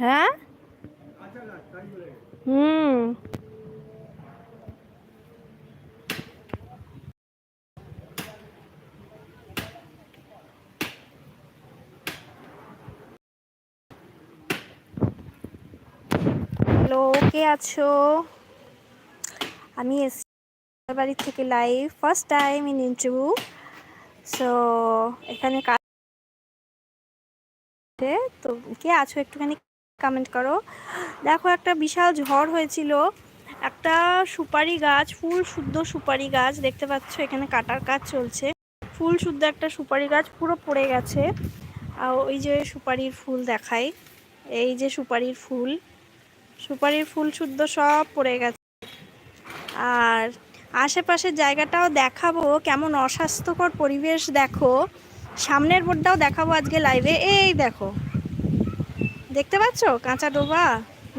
হ্যাঁ? হুম। হ্যালো কে আছো? আমি এসছি বাড়ি থেকে live first time in interview so এখানে কাজ। তো কে আছো একটুখানি? কমেন্ট করো। দেখো, একটা বিশাল ঝড় হয়েছিল। একটা সুপারি গাছ, ফুল শুদ্ধ সুপারি গাছ, দেখতে পাচ্ছ এখানে কাটার কাজ চলছে। ফুল শুদ্ধ একটা সুপারি গাছ পুরো পড়ে গেছে। আর ওই যে সুপারির ফুল দেখাই। এই যে সুপারির ফুল। সুপারির ফুল শুদ্ধ সব পড়ে গেছে। আর আশেপাশের জায়গাটাও দেখাবো। কেমন অস্বাস্থ্যকর পরিবেশ, দেখো। সামনের বোর্ডটাও দেখাবো আজকে লাইভে এই দেখো। দেখতে পাচ্ছ? কাঁচা ডোবা।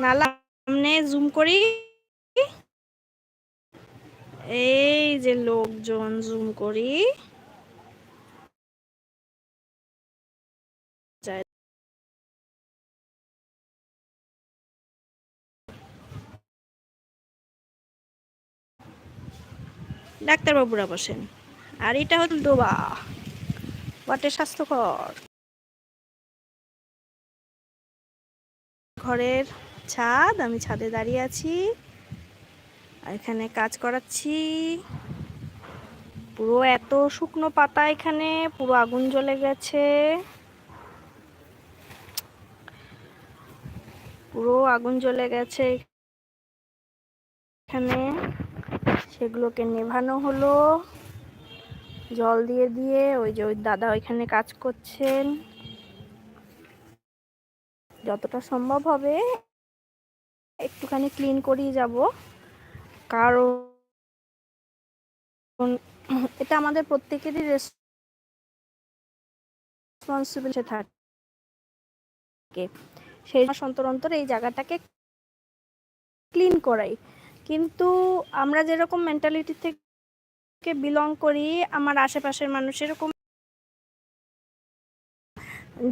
নালা সামনে জুম করি। এই যে লোকজন জুম করি। ডাক্তারবাবুরা বসেন। আর এটা হল ডোবা। বটে স্বাস্থ্যকর। ঘরের ছাদ, আমি ছাদে দাঁড়িয়ে আছি। আর এখানে কাজ করাচ্ছি। পুরো এত শুকনো পাতা এখানে, পুরো আগুন জ্বলে গেছে। পুরো আগুন জ্বলে গেছে এখানে। সেগুলোকে নেভানো হলো। জল দিয়ে দিয়ে ওই যে ওই দাদা ওইখানে কাজ করছেন। যতটা সম্ভব হবে, একটুখানি ক্লিন করেই যাব। কারণ এটা আমাদের প্রত্যেকেরই রেসপন্সিবিল থাকে। সেই অন্তর অন্তর এই জায়গাটাকে ক্লিন করাই। কিন্তু আমরা যেরকম মেন্টালিটি থেকে বিলং করি, আমার আশেপাশের মানুষ এরকম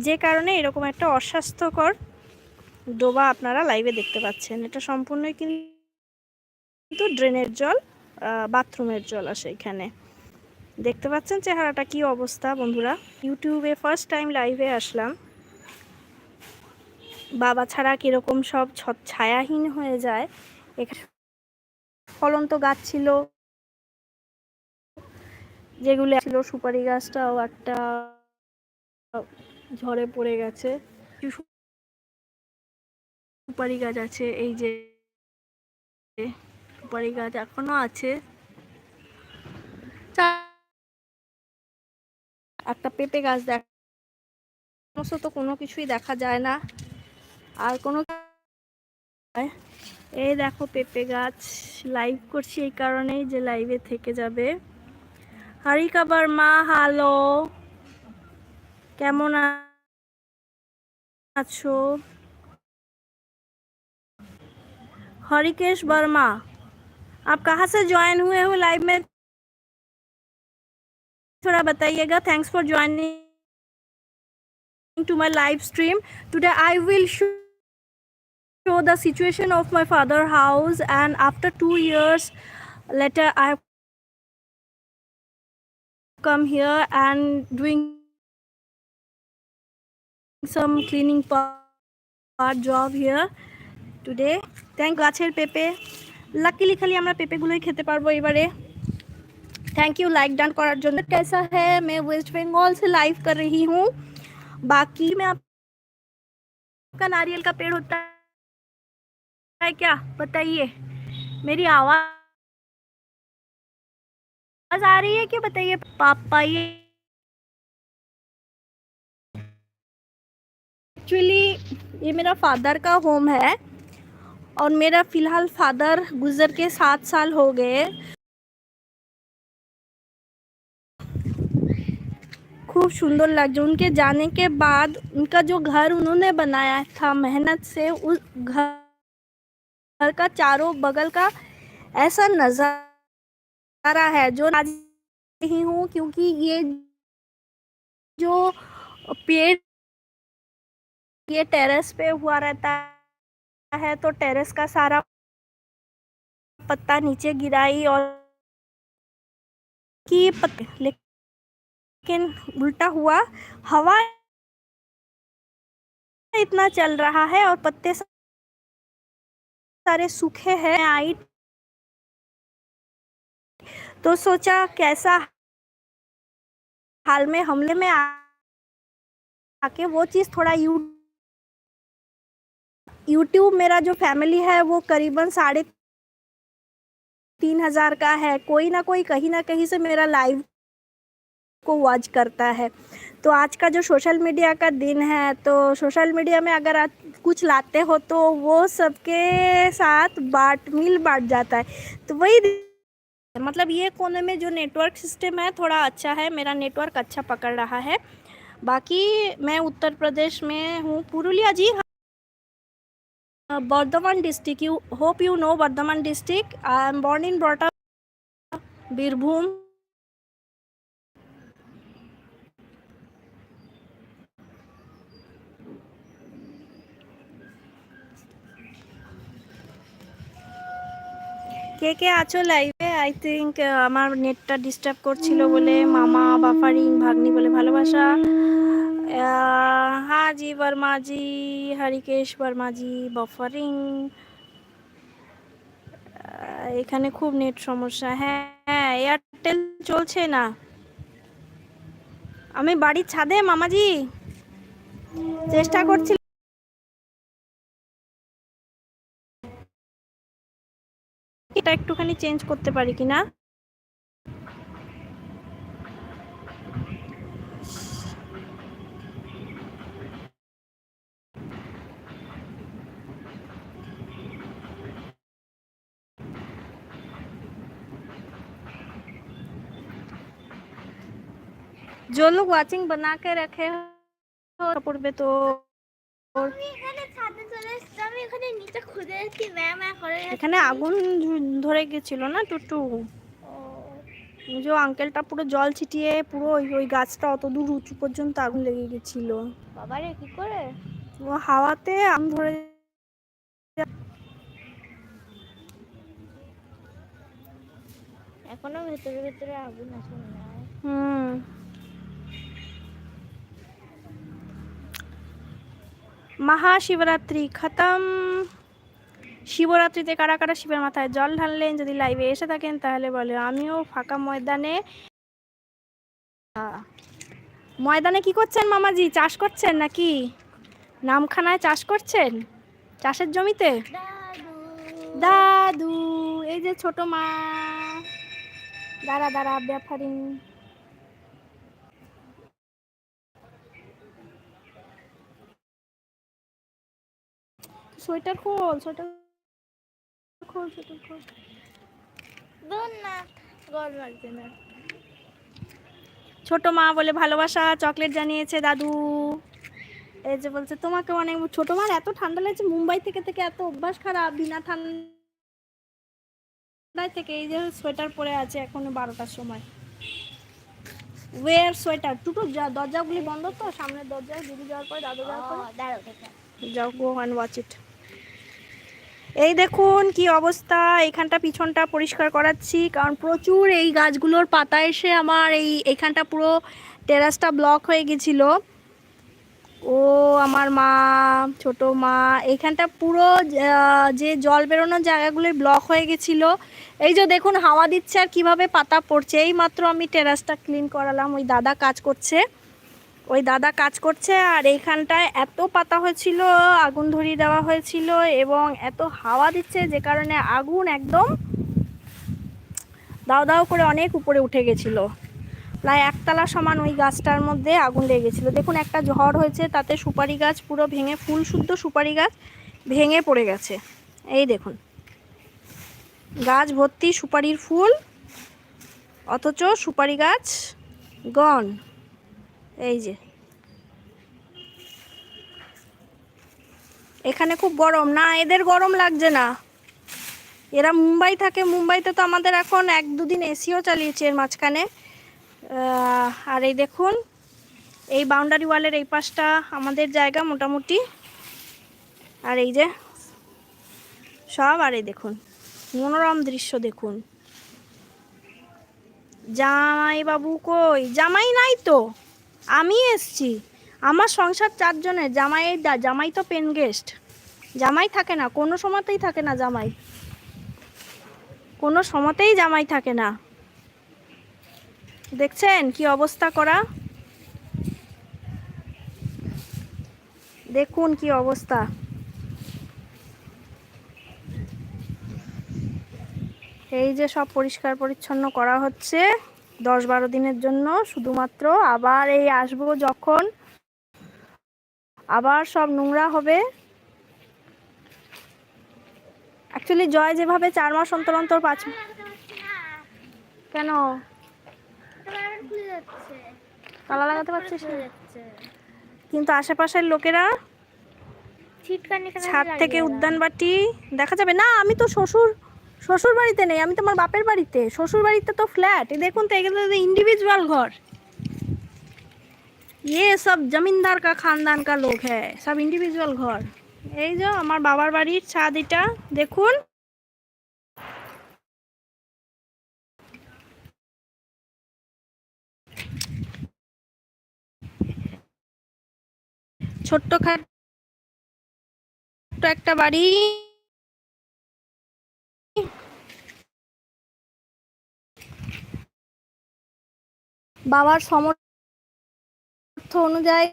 যে কারণে এরকম একটা অস্বাস্থ্যকর ডোবা আপনারা লাইভে দেখতে পাচ্ছেন। এটা সম্পূর্ণই কিন্তু ড্রেনের জল বাথরুমের জল আসে এখানে। দেখতে পাচ্ছেন চেহারাটা কি অবস্থা, বন্ধুরা? ইউটিউবে ফার্স্ট টাইম লাইভে আসলাম। বাবা ছাড়া কীরকম সব ছায়াহীন হয়ে যায়। এখানে ফলন্ত গাছ ছিল। যেগুলো ছিল সুপারি গাছটাও একটা ঝড়ে পড়ে গেছে। সুপারি গাছ আছে, এই যে সুপারি গাছ এখনও আছে। একটা পেঁপে গাছ দেখ সমস্ত তো কোনো কিছুই দেখা যায় না। আর কোনো এই দেখো পেঁপে গাছ লাইভ করছি এই কারণেই যে লাইভে থেকে যাবে। হারিকা মা হ্যালো কেমন আছো हरिकेश वर्मा आप कहाँ से ज्वाइन हुए हो लाइव में थोड़ा बताइएगा thanks for joining to my live stream today I will show the situation of my father house and after two years later i have come here and doing some cleaning part job here today thank গাছের পেঁপে luckily খালি আমরা পেঁপেগুলোই খেতে পারবো এবারে thank you like done করার জন্য कैसा है मैं वेस्ट बंगाल से लाइव कर रही हूँ बाकी में आपका नारियल का पेड़ होता है क्या बताइए मेरी आवाज आ रही है क्या बताइए पापा ये एक्चुअली ये मेरा फादर का होम है और मेरा फ़िलहाल फादर गुज़र के सात साल हो गए खूब सुंदर लग जो उनके जाने के बाद उनका जो घर उन्होंने बनाया था, मेहनत से उस घर घर का चारों बगल का ऐसा नज़ारा है जो आज ही हूँ, क्योंकि ये जो पेड़ ये टेरेस पे हुआ रहता है तो टेरेस का सारा पत्ता नीचे गिराई और की पत्ते, लेकिन उल्टा हुआ, हवा इतना चल रहा है और पत्ते सारे सूखे हैं, आई तो सोचा कैसा हाल में हमले में आके वो चीज़ थोड़ा यू यूट्यूब मेरा जो फैमिली है, वो करीबन साढ़े तीन हज़ार का है। कोई ना कोई, कहीं ना कहीं से मेरा लाइव को वॉच करता है। तो आज का जो सोशल मीडिया का दिन है तो सोशल मीडिया में अगर आप कुछ लाते हो तो वो सबके साथ बांट, मिल बांट जाता है। तो वही मतलब ये कोने में जो नेटवर्क सिस्टम है, थोड़ा अच्छा है। मेरा नेटवर्क अच्छा पकड़ रहा है। बाकी मैं उत्तर प्रदेश में हूँ। Purulia ji Bardhaman district, you, hope you know Bardhaman district, I am born in ব্রট Birbhum. কে কে আছো লাইভে? আই থিঙ্ক আমার নেটটা ডিস্টার্ব করছিল বলে মামা, বাফারিং, ভাগ্নি বলে ভালোবাসা। আহ, হাজি বর্মাজি হরিকেশ বর্মাজি বাফারিং আহ, এখানে খুব নেট সমস্যা। হ্যাঁ হ্যাঁ এয়ারটেল চলছে না। আমি বাড়ির ছাদে মামাজি। চেষ্টা করছি এটা একটুখানি চেঞ্জ করতে পারি কিনা? जो लोग वाचिंग बना के रखे हो कपूर पे तो আমি এখানে ছাদে চলে এসেছি আমি এখানে নিচে খুঁজে এসেছি ম্যা ম্যা করে এখানে আগুন ধু- ধরে গেছিল না টুটু যে আঙ্কেলটা পুরো জল ছিটিয়ে পুরো ওই ওই গাছটা অত দূর উঁচু পর্যন্ত আগুন লেগে গেছিল বাবারে কি করে ও হাওয়াতে আগুন ধরে এখনো ভেতরে ভেতরে আগুন আছে মনে হয় হুম মহাশিবরাত্রি খতম। শিবরাত্রিতে কারা কারা শিবের মাথায় জল ঢাললেন? যদি লাইভে এসে থাকেন, তাহলে বলে, আমিও ফাঁকা ময়দানে। ময়দানে কি করছেন মামাজি? চাষ করছেন নাকি? নামখানায় চাষ করছেন? চাষের জমিতে? দাদু, এই যে ছোট মা। দাঁড়া দাঁড়া, ব্যাপারিং। সোয়েটার খোল সোয়েটার খোল সোয়েটার খোল। দোন না গরম লাগছে না। ছোট মা বলে ভালোবাসা চকলেট জানিয়েছে দাদু। এই যে বলছে তোমাকে অনেক ছোট মার এত ঠান্ডা লাগছে মুম্বাই থেকে থেকে এত অভ্যাস খারাপ বিনা ঠান্ডায় থেকে এই যে সোয়েটার পরে আছে এখনও বারোটার সময়। ওয়ের সোয়েটার যা- দরজাগুলি বন্ধ তো সামনের দরজায় দিদি যাওয়ার পরে দাদু যাওয়ার পরে। যাও গো অ্যান্ড ওয়াচ ইট এই দেখুন কি অবস্থা, এখানটা পিছনটা পরিষ্কার করাচ্ছি, কারণ প্রচুর এই গাছগুলোর পাতা এসে আমার এই এখানটা পুরো টেরাসটা ব্লক হয়ে গেছিল। ও আমার মা, ছোট মা, এখানটা পুরো যে জল বেরোনোর জায়গাগুলোই ব্লক হয়ে গেছিল। এই যে দেখুন, হাওয়া দিচ্ছে আর কীভাবে পাতা পড়ছে এই মাত্র আমি টেরাসটা ক্লিন করালাম, ওই দাদা কাজ করছে। ওই দাদা কাজ করছে আর এইখানটায় এত পাতা হয়েছিল, আগুন ধরিয়ে দেওয়া হয়েছিল এবং এত হাওয়া দিচ্ছে যে কারণে আগুন একদম দাও দাও করে অনেক উপরে উঠে গেছিল। প্রায় একতলা সমান ওই গাছটার মধ্যে আগুন লেগে গেছিল। দেখুন একটা ঝড় হয়েছে, তাতে সুপারি গাছ পুরো ভেঙে, ফুল শুদ্ধ সুপারি গাছ ভেঙে পড়ে গেছে। এই দেখুন। গাছ ভর্তি সুপারির ফুল, অথচ সুপারি গাছ গন এই যে। এখানে খুব গরম। না, এদের গরম লাগছে না। এরা মুম্বাই থাকে। মুম্বাইতে তো আমাদের এখন এক দুদিন এসিও চালিয়েছে এর মাঝখানে। আর এই দেখুন, এই বাউন্ডারি ওয়ালের এই পাশটা আমাদের জায়গা মোটামুটি। আর এই যে, সব আর এই দেখুন, মনোরম দৃশ্য দেখুন। জামাই বাবু কই? জামাই নাই তো? আমি এসছি। আমার সংসার চারজনের জামাই দা, জামাই তো পেন গেস্ট জামাই থাকে না, কোনো সময়তেই থাকে না জামাই। কোনো সময়তেই জামাই থাকে না। দেখছেন কি অবস্থা করা? দেখুন কি অবস্থা। এই যে সব পরিষ্কার পরিচ্ছন্ন করা হচ্ছে। দশ বারো দিনের জন্য শুধুমাত্র আবার এই আসব যখন আবার সব নোংরা হবে। অ্যাকচুয়ালি জয় যেভাবে চার মাস অন্তর অন্তর পাঁচ কেন? তালা লাগাতে পারছিস কিন্তু আশেপাশের লোকেরা ছাদ থেকে উদ্যানবাটি দেখা যাবে। না আমি তো শ্বশুর শ্বশুর বাড়িতে নেই, আমি তোমার বাপের বাড়িতে। শ্বশুর বাড়িতে তো ফ্ল্যাট দেখুন তো, এগুলো তো ইন্ডিভিজুয়াল ঘর। ইয়ে সব জমিনদার কা, খানদান কা লোক হ্যাঁ সব ইন্ডিভিজুয়াল ঘর। এই যে আমার বাবার বাড়ির ছাদ এটা, দেখুন। ছোট্ট খাট একটা বাড়ি। বাবার সমর্থ অনুযায়ী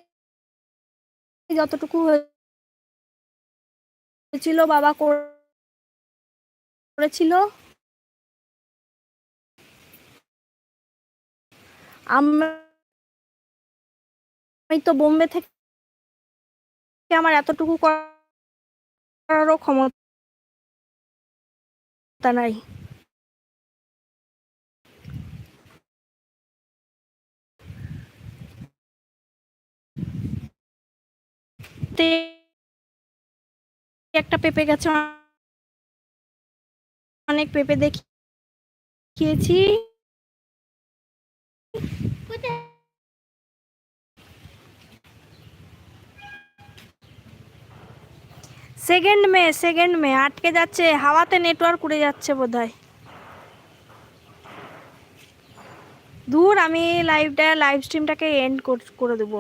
যতটুকু হয়েছিল বাবা করেছিল, আমি তো বোম্বে থেকে আমার এতটুকু করারও ক্ষমতা নাই। একটা পেঁপে গেছে অনেক পেঁপে দেখিয়েছি। সেকেন্ড মে সেকেন্ড মে আটকে যাচ্ছে, হাওয়াতে নেটওয়ার্ক উড়ে যাচ্ছে বোধহয়। দূর, আমি লাইভটা লাইভ স্ট্রিমটাকে এন্ড করে দেবো।